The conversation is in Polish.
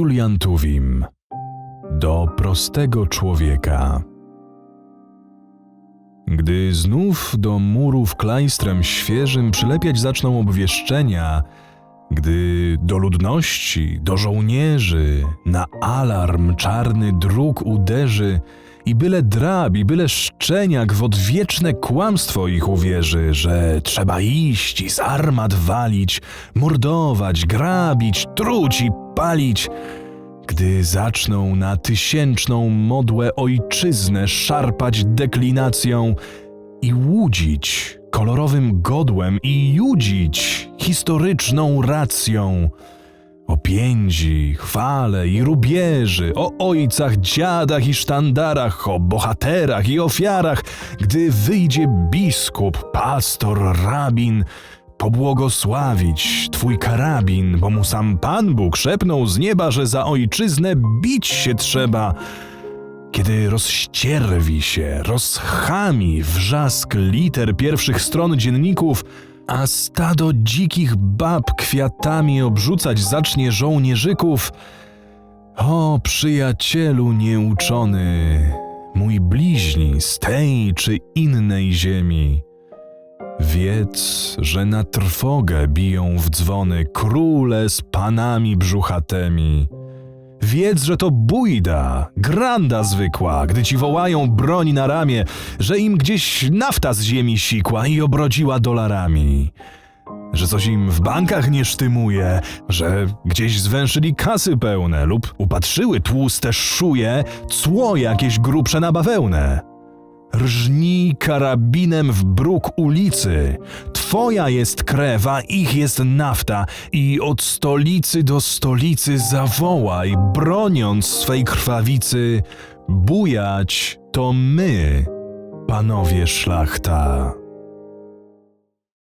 Julian Tuwim do prostego człowieka. Gdy znów do murów klajstrem świeżym przylepiać zaczną obwieszczenia, gdy do ludności, do żołnierzy na alarm czarny dróg uderzy i byle drab i byle szczeniak w odwieczne kłamstwo ich uwierzy, że trzeba iść i z armat walić, mordować, grabić, truć i palić, gdy zaczną na tysięczną modłę ojczyznę szarpać deklinacją i łudzić kolorowym godłem i judzić historyczną racją. O piędzi, chwale i rubieży, o ojcach, dziadach i sztandarach, o bohaterach i ofiarach, gdy wyjdzie biskup, pastor, rabin, pobłogosławić twój karabin, bo mu sam Pan Bóg szepnął z nieba, że za ojczyznę bić się trzeba. Kiedy rozścierwi się, rozchami wrzask liter pierwszych stron dzienników, a stado dzikich bab kwiatami obrzucać zacznie żołnierzyków, o przyjacielu nieuczony, mój bliźni z tej czy innej ziemi, wiedz, że na trwogę biją w dzwony króle z panami brzuchatymi. Wiedz, że to bójda, granda zwykła, gdy ci wołają broń na ramię, że im gdzieś nafta z ziemi sikła i obrodziła dolarami. Że coś im w bankach nie sztymuje, że gdzieś zwęszyli kasy pełne lub upatrzyły tłuste szuje, cło jakieś grubsze na bawełnę. Rżnij karabinem w bruk ulicy. Twoja jest krew, a ich jest nafta. I od stolicy do stolicy zawołaj, broniąc swej krwawicy. Bujać to my, panowie szlachta.